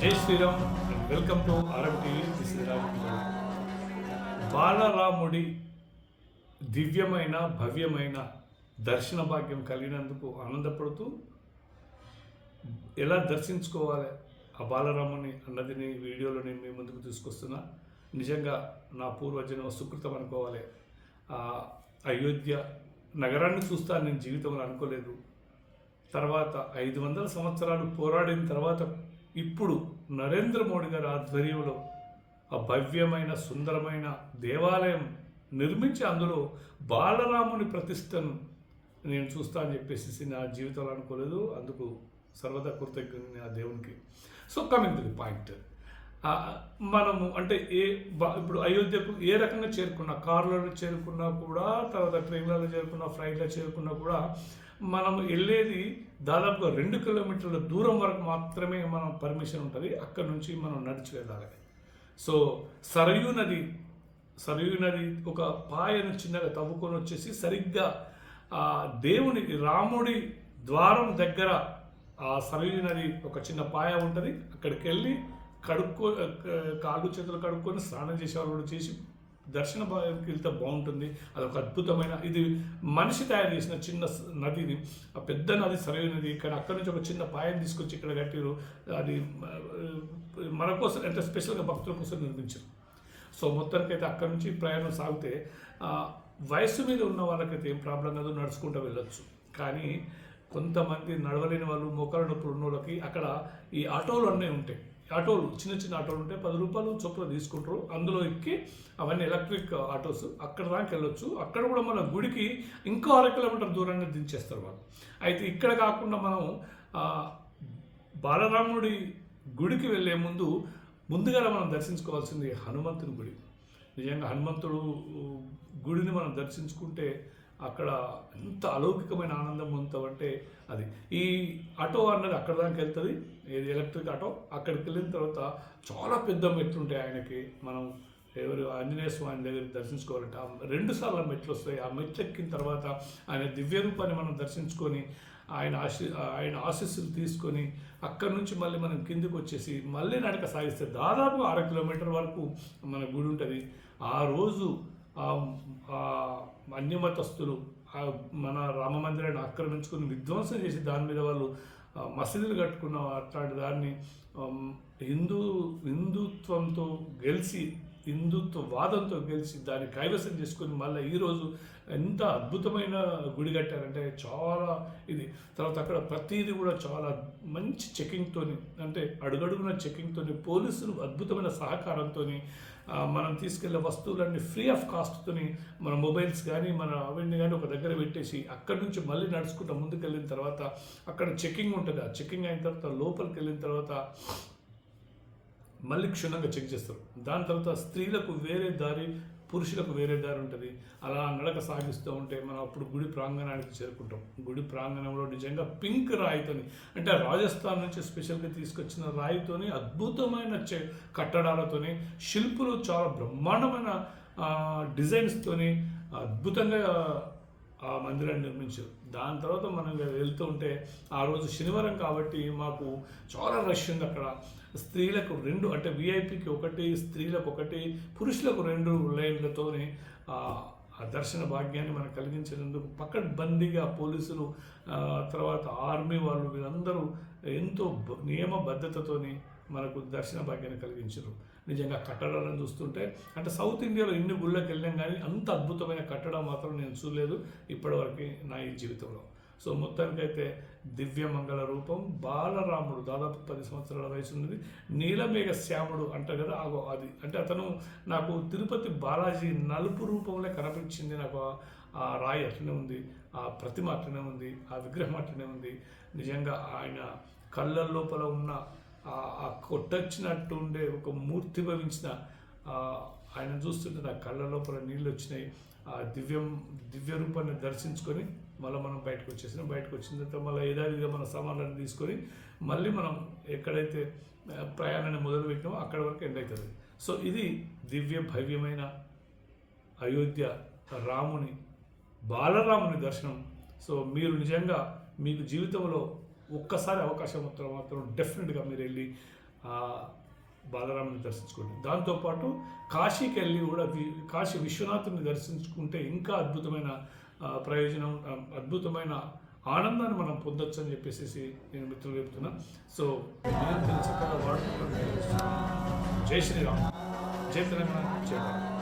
Jai Shriram and welcome to RM TV Shriram బాలరాముడి దివ్యమైన భవ్యమైన దర్శన భాగ్యం కలిగినందుకు ఆనందపడుతూ ఎలా దర్శించుకోవాలి ఆ బాలరాముని అన్నది నీ వీడియోలో నేను మీ ముందుకు తీసుకొస్తున్నా. నిజంగా నా పూర్వజన్మ సుకృతం అనుకోవాలి. అయోధ్య నగరాన్ని చూస్తా నేను జీవితంలో అనుకోలేదు. తర్వాత ఐదు వందల సంవత్సరాలు పోరాడిన తర్వాత ఇప్పుడు నరేంద్ర మోడీ గారి ఆధ్వర్యంలో ఆ భవ్యమైన సుందరమైన దేవాలయం నిర్మించి అందులో బాలరాముని ప్రతిష్టను నేను చూస్తా అని చెప్పేసి నా జీవితంలో అనుకోలేదు. అందుకు సర్వదా కృతజ్ఞ ఆ దేవునికి. So coming to the point మనము అంటే ఏ ఇప్పుడు అయోధ్యకు ఏ రకంగా చేరుకున్నా కార్లలో చేరుకున్నా కూడా తర్వాత ట్రైన్లలో చేరుకున్నా ఫ్లైట్లో చేరుకున్నా కూడా మనం వెళ్ళేది దాదాపుగా రెండు కిలోమీటర్ల దూరం వరకు మాత్రమే మనం పర్మిషన్ ఉంటుంది. అక్కడ నుంచి మనం నడిచి వెళ్ళాలి సో సరయూ నది సరయూ నది ఒక పాయను చిన్నగా తవ్వుకొని వచ్చేసి సరిగ్గా ఆ దేవుని రాముడి ద్వారం దగ్గర ఆ సరయూ నది ఒక చిన్న పాయ ఉంటుంది. అక్కడికి వెళ్ళి కడుక్కో కాళ్ళు చేతులు కడుక్కొని స్నానం చేసేవాళ్ళు కూడా చేసి దర్శన వెళ్తే బాగుంటుంది. అది ఒక అద్భుతమైన ఇది మనిషి తయారు చేసిన చిన్న నదిని ఆ పెద్ద నది సరైన నది. ఇక్కడ అక్కడి నుంచి ఒక చిన్న పాయం తీసుకొచ్చి ఇక్కడ కట్టారు అది మన కోసం అంటే స్పెషల్గా భక్తుల కోసం నిర్మించారు. సో మొత్తానికైతే అక్కడి నుంచి ప్రయాణం సాగితే వయసు మీద ఉన్న వాళ్ళకైతే ఏం ప్రాబ్లం కాదు నడుచుకుంటూ వెళ్ళొచ్చు. కానీ కొంతమంది నడవలేని వాళ్ళు మోకాళ్ళ నొప్పులు ఉన్న వాళ్ళకి అక్కడ ఈ ఆటోలు అన్నీ ఉంటాయి. ఆటోలు చిన్న చిన్న ఆటోలు ఉంటాయి పది రూపాయలు చొప్పున తీసుకుంటారు. అందులో ఎక్కి అవన్నీ ఎలక్ట్రిక్ ఆటోస్ అక్కడ దాకా వెళ్ళొచ్చు. అక్కడ కూడా మన గుడికి ఇంకో అర కిలోమీటర్ దూరంగా దించేస్తారు వాళ్ళు. అయితే ఇక్కడ కాకుండా మనం బాలరాముడి గుడికి వెళ్ళే ముందు ముందుగా మనం దర్శించుకోవాల్సింది హనుమంతుని గుడి. నిజంగా హనుమంతుడు గుడిని మనం దర్శించుకుంటే అక్కడ ఎంత అలౌకికమైన ఆనందం పొందుతామంటే అది. ఈ ఆటో అన్నది అక్కడ దాకా వెళ్తుంది ఏది ఎలక్ట్రిక్ ఆటో అక్కడికి వెళ్ళిన తర్వాత చాలా పెద్ద మెట్లు ఉంటాయి ఆయనకి. మనం ఎవరు ఆంజనేయ స్వామి దగ్గర దర్శించుకోవాలంటే ఆ రెండు సార్లు మెట్లు వస్తాయి. ఆ మెట్లు ఎక్కిన తర్వాత ఆయన దివ్య రూపాన్ని మనం దర్శించుకొని ఆయన ఆశీ ఆయన ఆశీస్సులు తీసుకొని అక్కడి నుంచి మళ్ళీ మనం కిందికి వచ్చేసి మళ్ళీ నడక సాగిస్తే దాదాపు అర కిలోమీటర్ వరకు మన గుడి ఉంటుంది. ఆ రోజు అన్యమతస్థులు ఆ అన్యమతస్తులు మన రామ మందిరాన్ని ఆక్రమించుకుని విధ్వంసం చేసి దాని మీద వాళ్ళు మసీదులు కట్టుకున్న అట్లాంటి దాన్ని హిందూ హిందుత్వంతో గెలిచి హిందుత్వ వాదంతో గెలిచి దాన్ని కైవసం చేసుకుని మళ్ళీ ఈరోజు ఎంత అద్భుతమైన గుడి కట్టారంటే చాలా ఇది. తర్వాత అక్కడ ప్రతిదీ కూడా చాలా మంచి చెకింగ్తోని అంటే అడుగడుగున చెకింగ్తోని పోలీసులు అద్భుతమైన సహకారంతోని మనం తీసుకెళ్ళే వస్తువులన్నీ ఫ్రీ ఆఫ్ కాస్ట్తోని మన మొబైల్స్ కానీ మన అవన్నీ కానీ ఒక దగ్గర పెట్టేసి అక్కడి నుంచి మళ్ళీ నడుచుకుంటూ ముందుకు వెళ్ళిన తర్వాత అక్కడ చెకింగ్ ఉంటుంది. ఆ చెకింగ్ అయిన తర్వాత లోపలికి వెళ్ళిన తర్వాత మళ్ళీ క్షుణ్ణంగా చెక్ చేస్తారు. దాని తర్వాత స్త్రీలకు వేరే దారి పురుషులకు వేరే దారి ఉంటుంది. అలా నడక సాగిస్తూ ఉంటే మనం అప్పుడు గుడి ప్రాంగణానికి చేరుకుంటాం. గుడి ప్రాంగణంలో నిజంగా పింక్ రాయితోని అంటే రాజస్థాన్ నుంచి స్పెషల్గా తీసుకొచ్చిన రాయితోని అద్భుతమైన చె కట్టడాలతోని శిల్పులు చాలా బ్రహ్మాండమైన డిజైన్స్తోని అద్భుతంగా ఆ మందిరాన్ని నిర్మించారు. దాని తర్వాత మనం వెళ్తూ ఉంటే ఆ రోజు శనివారం కాబట్టి మాకు చాలా రష్ ఉంది అక్కడ. స్త్రీలకు రెండు అంటే విఐపికి ఒకటి స్త్రీలకు ఒకటి పురుషులకు రెండు లైన్లతోని ఆ దర్శన భాగ్యాన్ని మనకు కలిగించినందుకు పకడ్బందీగా పోలీసులు తర్వాత ఆర్మీ వాళ్ళు వీళ్ళందరూ ఎంతో బ- నియమబద్ధతతోని మనకు దర్శన భాగ్యాన్ని కలిగించారు. నిజంగా కట్టడాలను చూస్తుంటే అంటే సౌత్ ఇండియాలో ఎన్ని గుళ్ళకి వెళ్ళాం కానీ అంత అద్భుతమైన కట్టడం మాత్రం నేను చూడలేదు ఇప్పటివరకు నా ఈ జీవితంలో. సో మొత్తానికైతే దివ్యమంగళ రూపం బాలరాముడు దాదాపు పది సంవత్సరాల వయసు ఉన్నది నీలమేఘ శ్యాముడు అంటారు కదా ఆగో అది. అంటే అతను నాకు తిరుపతి బాలాజీ నలుపు రూపంలో కనిపించింది నాకు ఆ- ఆ రాయి అట్లనే ఉంది ఆ ప్రతిమ అట్లనే ఉంది ఆ విగ్రహం అట్లనే ఉంది. నిజంగా ఆయన కళ్ళ లోపల ఉన్న ఆ- కొట్టొచ్చినట్టుండే ఉండే ఒక మూర్తి భవించిన ఆయన చూస్తుంటే నా కళ్ళ లోపల నీళ్ళు వచ్చినాయి. ఆ దివ్యం దివ్య రూపాన్ని దర్శించుకొని మళ్ళీ మనం బయటకు వచ్చేసినాం బయటకు వచ్చిన తర్వాత మళ్ళీ యథావిధిగా మన సామాన్లను తీసుకొని మళ్ళీ మనం ఎక్కడైతే ప్రయాణాన్ని ప్రయాణాన్ని మొదలుపెట్టినామో అక్కడ వరకు ఎండ్ అవుతుంది. సో ఇది దివ్య భవ్యమైన అయోధ్య రాముని బాలరాముని దర్శనం. సో మీరు నిజంగా మీకు జీవితంలో ఒక్కసారి అవకాశం మాత్రం మాత్రం డెఫినెట్గా మీరు వెళ్ళి బాలరాముని దర్శించుకోండి. దాంతోపాటు కాశీకి వెళ్ళి కూడా కాశీ విశ్వనాథుని దర్శించుకుంటే ఇంకా అద్భుతమైన ప్రయోజనం అద్భుతమైన ఆనందాన్ని మనం పొందొచ్చు అని చెప్పేసి నేను మిత్రులు చెప్తున్నా. సో నేను చక్కగా వాడుకుంటాను జై శ్రీరామ్. జై తెలంగాణ. జై